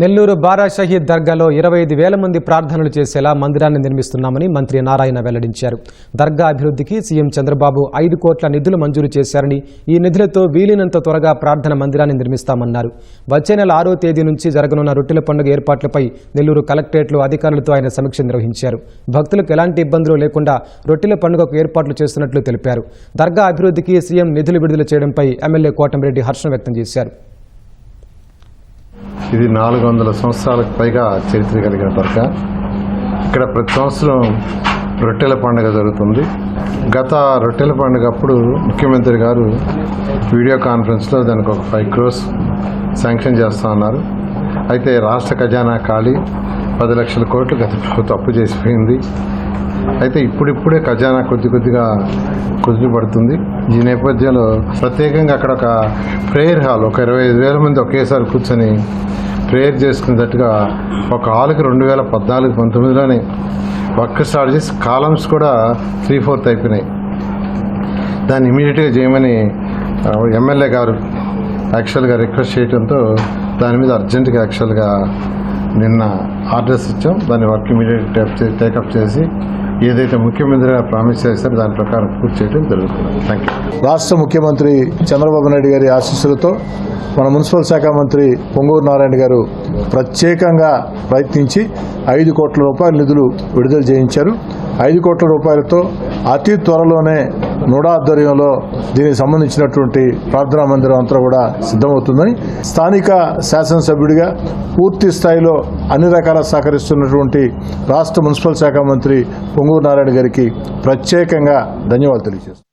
నెల్లూరు బారా షహీద్ దర్గాలో ఇరవై ఐదు వేల మంది ప్రార్థనలు చేసేలా మందిరాన్ని నిర్మిస్తున్నామని మంత్రి నారాయణ వెల్లడించారు. దర్గా అభివృద్ధికి సీఎం చంద్రబాబు ఐదు కోట్ల నిధులు మంజూరు చేశారని ఈ నిధులతో వీలైనంత త్వరగా ప్రార్థన మందిరాన్ని నిర్మిస్తామన్నారు. వచ్చే నెల ఆరో తేదీ నుంచి జరగనున్న రొట్టెల పండుగ ఏర్పాట్లపై నెల్లూరు కలెక్టరేట్లో అధికారులతో ఆయన సమీక్ష నిర్వహించారు. భక్తులకు ఎలాంటి ఇబ్బందులు లేకుండా రొట్టెల పండుగకు ఏర్పాట్లు చేస్తున్నట్లు తెలిపారు. దర్గా అభివృద్ధికి సీఎం నిధులు విడుదల చేయడంపై ఎమ్మెల్యే కోటమిరెడ్డి హర్షం వ్యక్తం చేశారు. ఇది నాలుగు వందల సంవత్సరాలకు పైగా చరిత్ర కలిగిన దర్గా ఇక్కడ ప్రతి సంవత్సరం రొట్టెల పండుగ జరుగుతుంది. గత రొట్టెల పండుగ అప్పుడు ముఖ్యమంత్రి గారు వీడియో కాన్ఫరెన్స్లో దానికి ఒక ఫైవ్ క్రోస్ శాంక్షన్ చేస్తా ఉన్నారు. అయితే రాష్ట్ర ఖజానా ఖాళీ. పది లక్షల కోట్లు గత ప్రభుత్వం అప్పు చేసిపోయింది. అయితే ఇప్పుడిప్పుడే ఖజానా కొద్ది కొద్దిగా కుదిరి పడుతుంది. ఈ నేపథ్యంలో ప్రత్యేకంగా అక్కడ ఒక ప్రేయర్ హాల్ ఒక ఇరవై ఐదు వేల మంది ఒకేసారి కూర్చొని ప్రేయర్ చేసుకునేటట్టుగా ఒక హాల్కి రెండు వేల పద్నాలుగు పంతొమ్మిదిలోనే వర్క్ చేసి కాలమ్స్ కూడా త్రీ ఫోర్త్ అయిపోయినాయి. దాన్ని ఇమీడియట్గా చేయమని ఎమ్మెల్యే గారు యాక్చువల్గా రిక్వెస్ట్ చేయడంతో దాని మీద అర్జెంటుగా యాక్చువల్గా నిన్న ఆర్డర్స్ ఇచ్చాం. దాన్ని వర్క్ ఇమీడియట్ టేకప్ చేసి ఏదైతే ముఖ్యమంత్రి గారు ప్రామిస్ చేశారో దాని ప్రకారం పూర్తి చేయడం జరుగుతుంది. థ్యాంక్ యూ రాష్ట్ర ముఖ్యమంత్రి చంద్రబాబు నాయుడు గారి ఆశీస్సులతో మన మున్సిపల్ శాఖ మంత్రి పొంగూరు నారాయణ గారు ప్రత్యేకంగా ప్రయత్నించి ఐదు కోట్ల రూపాయల నిధులు విడుదల చేయించారు. ఐదు కోట్ల రూపాయలతో అతి త్వరలోనే నోడా ఆధ్వర్యంలో దీనికి సంబంధించినటువంటి ప్రార్థనా మందిరం అంతా కూడా సిద్ధమవుతుందని స్థానిక శాసనసభ్యుడిగా పూర్తి స్థాయిలో అన్ని రకాల సహకరిస్తున్నటువంటి రాష్ట్ర మున్సిపల్ శాఖ మంత్రి పొంగూరు నారాయణ గారికి ప్రత్యేకంగా ధన్యవాదాలు తెలియజేస్తాను